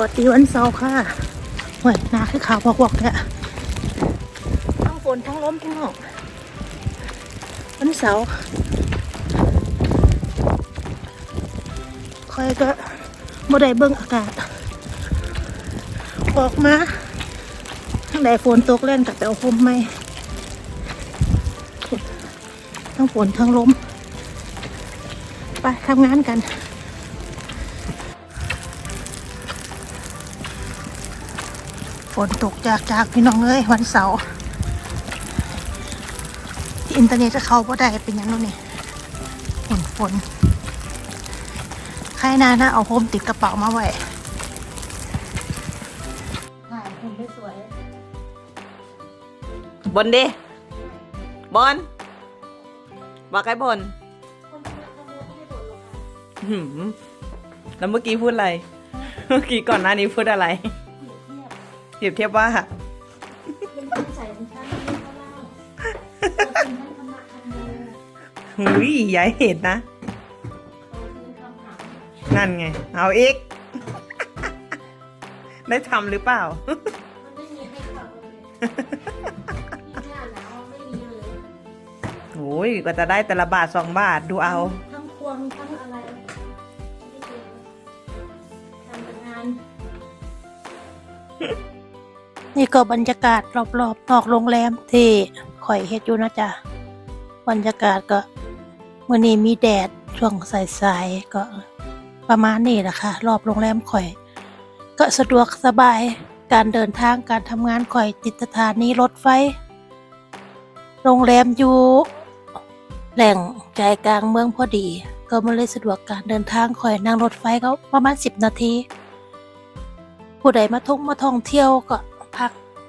วัสดีวันเสาร์ค่ะหวยนาคือขาวบอกบอกเนี่ยทั้งฝนทั้งลมพี่น้องวันเสาร์คอยก็บ่ได้เบิ่งอากาศ ออกมาทั้งใดฝนตกเล่นกับแต่เอาพมไม่ทั้งฝนทั้งลมไปทำงานกัน ฝนตกจากจากพี่น้องเอ้ยวันเสาร์อินเทอร์เน็ตจะเข้าบ่ได้เป็นหยังแล้วนี่ฝนฝนใครนานะเอาโฮมติดกระเป๋ามาไว้ถ่ายคุณสวยบนดิบนบอกไอ้บนหืมแล้วเมื่อกี้พูดอะไร เมื่อกี้ก่อนหน้านี้พูดอะไร เปรียบเทียบว่าหุยอย่าให้เห็นนะนั่นไง เอาอีก ได้ทำหรือเปล่าโอ้ยกว่าจะได้แต่ละบาทสองบาทดูเอา ทั้งควงทั้งอะไรทำงาน นี่ก็บรรยากาศรอบๆนอกโรงแรมที่ข่อยเฮ็ดอยู่นะจ๊ะบรรยากาศก็มื่อนี้มีแดดช่วงสายๆก็ประมาณนี้แหละค่ะ รอบโรงแรมข่อย ก็สะดวกสบายการเดินทางการทำงานข่อยติดสถานีรถไฟ โรงแรมอยู่แหล่งใจกลางเมืองพอดี ก็มันเลยสะดวกการเดินทางข่อยนั่งรถไฟก็ประมาณสิบนาที ผู้ใดมาท่องมาท่องเที่ยวก็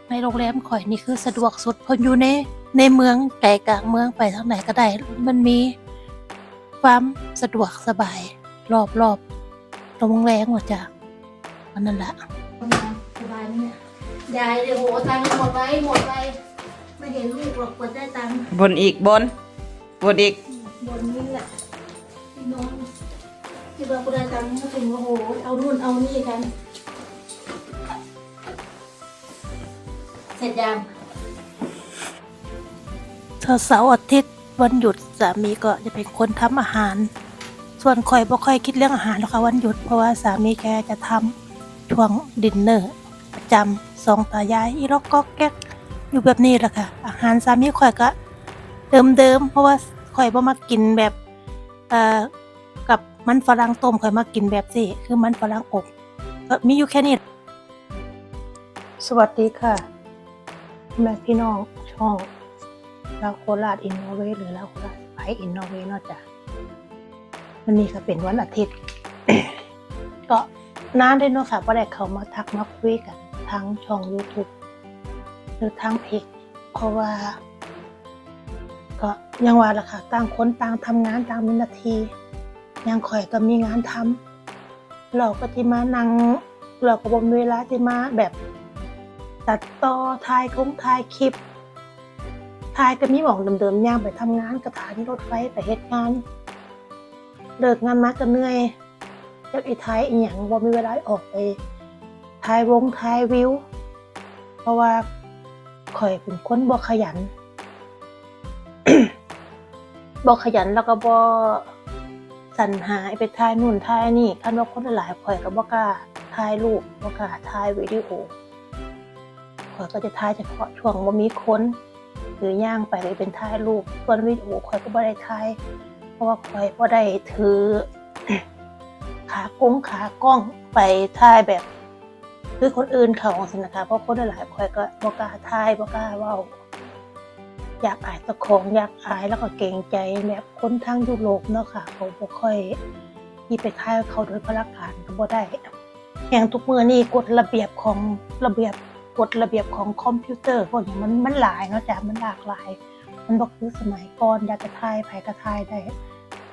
ในโรงแรมข่อยนี่คือสะดวกสุดเพนอยู่ในในเมืองใจกลางเมืองไปทางไหนก็ได้ มันมีความสะดวกสบาย รอบรอบโรงแรมหมดจ้ะอันนั้นแหละสบายเนี่ยยายเดี๋ยวโหตังค์หมดไปหมดไปไม่เห็นลูกหรอกกว่าได้ตังค์บนอีกบน บนอีกบนนี้แหละพี่น้องที่เราได้ตังค์ก็ถึงโอ้โหเอานู่นเอานี่กัน เสร็จยังถ้าเสาร์อาทิตย์วันหยุดสามีก็จะเป็นคนทำอาหาร ส่วนคอยบ่ค่อยคิดเรื่องอาหารหรอกค่ะวันหยุดเพราะว่าสามีแกจะทำช่วงดินเนอร์ประจำสองตายายอีล็อกก็แก๊กอยู่แบบนี้แหละค่ะ อาหารสามีคอยก็เดิมๆเพราะว่าคอยบ่มากินแบบเอ่อกับมันฝรั่งต้มคอยมากินแบบสิคือมันฝรั่งอบก็มีอยู่แค่นี้สวัสดีค่ะ แม่พี่น้องช่องลาวโคราชอินโนเวหรือลาวโคราชไปอินโนเวเนอกจากวันนี้ก็เป็นวันอาทิตย์ ก็นานได้เนาะค่ะว่าได้เขามาทักมาคุยกันทั้งช่อง YouTube หรือทั้งเพจเพราะว่า ก็ยังว่าล่ะค่ะต่างคนต่างทำงานต่างมีนาที ยังข่อยก็มีงานทำเราก็ที่มานั่งเราก็บ่มีเวลาที่มาแบบ ตัดต่อถ่ายคงถ่ายคลิปถ่ายก็มีหมองเดิมๆย่างไปทำงานกับฐานรถไฟไปเฮ็ดงานเลิกงานมาก็เหนื่อยจ้าอีถ่ายอีหยังบ่มีเวลาออกไปถ่ายวงถ่ายวิว เพราะว่าข่อยเป็นคนบ่ขยันบ่ขยันแล้วก็บ่สรรหาไปถ่ายนู่นถ่ายนี่คันว่าคนหลายๆข่อยก็บ่กล้าถ่ายรูปบ่กล้าถ่ายวิดีโอ ข่อยก็จะถ่ายเฉพาะช่วงว่ามีคนหรือย่างไปเลยเป็นถ่ายรูปส่วนวิดีโอข่อยก็บ่ได้ถ่าย เพราะว่าข่อยบ่ได้ถือ ขากงขากล้องไปถ่ายแบบคือคนอื่นเขาสินะคะเพราะคนหลายๆข่อยก็บ่กล้าถ่ายบ่กล้าเว้าอยากอายตะของอยากอายแล้วก็เกรงใจแบบคนทางยุโรปเนาะค่ะเขาบ่ค่อยที่ไปถ่ายเขาโดยพละการก็บ่ได้อย่างทุกมือนี่กฎระเบียบของระเบียบ กฎระเบียบของคอมพิวเตอร์พวกนี้มันมันหลายเนาะจ้ะมันหลากหลาย มันบอกคือสมัยก่อนอยากจะทายไผก็ทายได้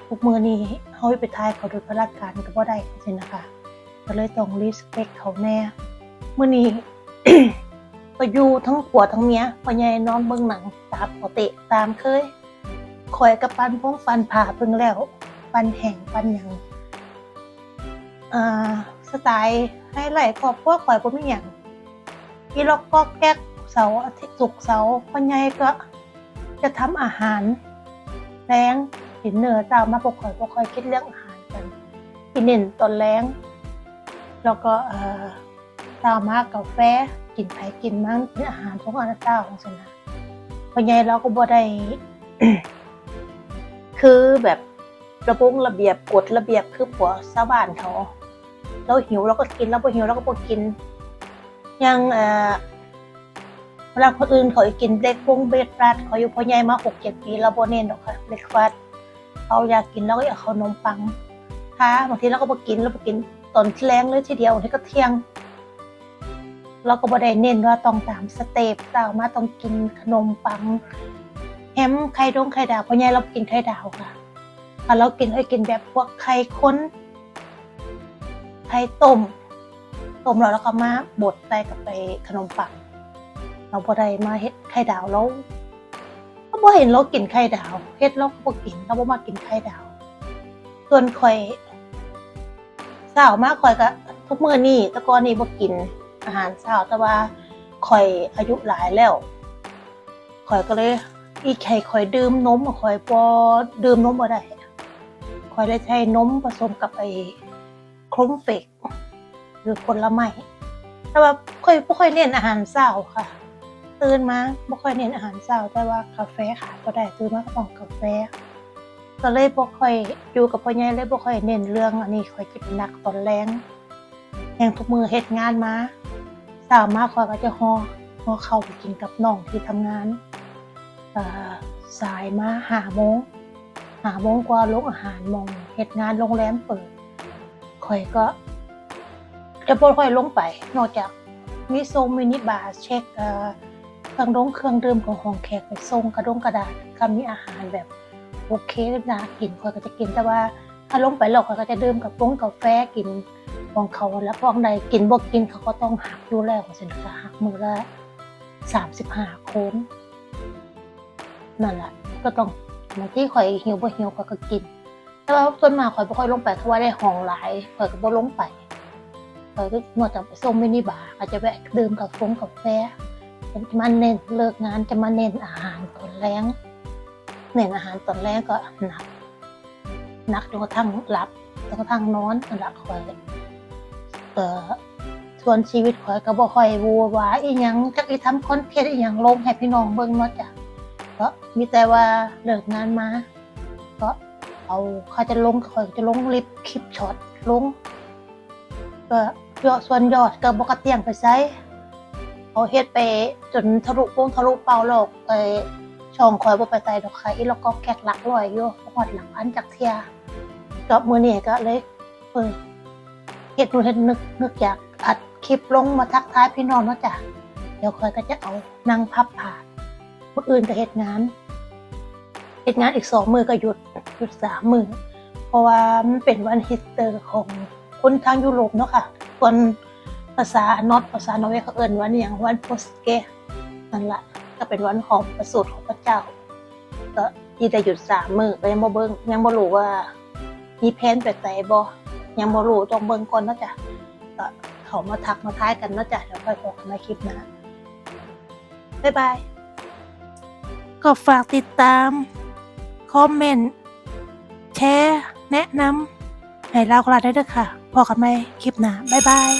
ทุกมือนี้เฮาไปทายเขาโดยพละการก็บ่ได้สินะคะก็เลยต้องรีสเปคเขาแน่มื้อนี้ก็อยู่ทั้งผัวทั้งเมียพ่อใหญ่นอนเบิ่งหนังตามปกติตามเคยคอยกับปันพงปันผ่าเพิ่งแล้ว ปันแห่งปันหยังอ่าสสไตล์ให้ไหลครอบครัวข่อยบ่มีหยัง อีล็อกก็แก๊กเสาร์อาทิตย์ศุกร์เสาร์พ่อใหญ่ก็จะทำอาหารแรงกินเนื้อตามมาบ่ค่อยบ่ค่อยคิดเรื่องอาหารกันกินเน้นตอนแรงแล้วก็เอ่อตามมากาแฟกินไผกินมันเป็นอาหารของอาณาเจ้าของสนะพ่อใหญ่เราก็บ่ได้คือแบบระบงระเบียบกฎระเบียบคือผัวชาวบ้านเขาเราหิวเราก็กินเราบ่หิวเราก็บ่กิน ยังเวลาคนอื่นเขากินเบรกฟงเบรกฟาสเขาอยู่พ่อใหญ่มาหกเจ็ดปีเราบ่เน้นหรอกค่ะเบรกฟาสเขาอยากกินเราก็อยากเอาขนมปังค่ะบางทีเราก็บ่กินเราบ่กินตอนที่แรงเลยทีเดียวบางทีก็เที่ยง เราก็บ่ได้เน้นว่าต้องตามสเต็ปตามมาต้องกินขนมปังแฮมไข่ดงไข่ดาวพ่อใหญ่เรากินไข่ดาวค่ะถ้าเรากินให้กินแบบพวกไข่ข้นไข่ต้ม ต้มแล้วเราก็มาบดใส่กับไปขนมปังเราบ่ได้มาเฮ็ดไข่ดาวแล้วเราบ่เห็นเรากินไข่ดาวเฮ็ดเราก็บ่กินเราบ่มากินไข่ดาว ส่วนข่อยสาวมากข่อยก็ทุกมื้อนี้แต่ก่อนนี้บ่กินอาหารเช้าแต่ว่าข่อยอายุหลายแล้วข่อยก็เลย อีกไข่ข่อยดื่มนมอะข่อยบ่ดื่มนมบ่ได้ข่อยเลยใช้นมผสมกับไอ้คลุ้มเฟก หรือผลไม้แต่ว่าค่อยบ่ค่อยเน้นอาหารเช้าค่ะตื่นมาบ่ค่อยเน้นอาหารเช้าแต่ว่ากาแฟขาดบ่ได้ตื่นมาก็ต้องกาแฟก็เลยบ่ค่อยอยู่กับพ่อใหญ่เลยบ่ค่อยเน้นเรื่องอันนี้ข่อยจะเป็นนักตอนแรงแห่งทุกมือเฮ็ดงานมาเช้ามาข่อยก็จะห่อห่อข้าวไปกินกับน้องที่ทำงานเอ่อสายมาหาโมงหาโมงกว่าลงอาหารมองเหตุงานโรงแรมเปิดข่อยก็ จะบ่ค่อยลงไป นอกจากมีทรงมินิบาร์เช็คเครื่องดองเครื่องดื่มของห้องแขกไปส่งกระดงกระดาษก็มีอาหารแบบโอเคน่ากินข่อยก็จะกินแต่ว่าถ้าลงไปแล้วข่อยก็จะดื่มกับปงกาแฟกินของเขาแล้วพวกใดกินบ่กินเขาก็ต้องหักอยู่แลของสินค้าหักมือละสามสิบห้าโคนนั่นแหละก็ต้องบางที่ข่อยหิวบ่หิวข่อยก็กิน แต่ว่าส่วนมากข่อยบ่ค่อยลงไปเพราะว่าได้ห้องหลายข่อยก็บ่ลงไป ข่อยก็นอกจากไปส่งมินิบาร์อาจจะแวะดื่มกับฟงกาแฟจะมาเน้นเลิกงานจะมาเน้นอาหารตอนแรงเน้นอาหารตอนแรกก็หนักหนักจนกระทั่งหลับจนกระทั่งนอนนั่นล่ะข่อยเอ่อส่วนชีวิตข่อยก็บ่ค่อยวัววายอีหยังจักอีทำคอนเทนต์อีหยังลงให้พี่น้องเบิ่งเนาะจ้ะก็มีแต่ว่าเลิกงานมาก็เอาเขาจะลงเขาจะลงลิปคลิปช็อตลงก็ ยอดส่วนยอดก็บกระเตียงไปใช้เอาเฮ็ดไปจนทะลุโป้งทะลุเป่าโลกไปช่องคอยบ่ไปไต่ดอกไข่แล้วก็แกกหลักร้อยอยู่ฮอดหลักพันจากเทียก็มื้อนี้ก็เลยเออเฮ็ดนู่นเฮ็ดนึกนึกอยากอัดคลิปลงมาทักทายพี่น้องเนาะจ้ะเดี๋ยวคอยก็จะเอานั่งพับผ่านมื่ออื่นก็เฮ็ดงานเฮ็ดงานอีกสองมือก็หยุดหยุดสามมือเพราะว่ามันเป็นวันฮิสเตอร์ของคนทางยุโรปเนาะค่ะ ส่วนภาษานอตภาษาโนเวเขาเอิ้นวันอย่างวันโพสเกนั่นละก็เป็นวันของประสูติของพระเจ้า ก็ที่ได้หยุดสามมือก็ยังบ่เบิ่งยังบ่รู้ว่ามีแผนไปไสบ่ยังบ่รู้ต้องเบิ่งก่อนนะจ้ะก็เขามาทักมาท้ายกันนะจ้ะเดี๋ยวค่อยพบกันในคลิปหน้าบ๊ายบายก็ฝากติดตาม คอมเมนต์ แชร์ แนะนำ ให้เรากลาได้ด้วยค่ะพอกันไหมคลิปหน้าบ๊ายบาย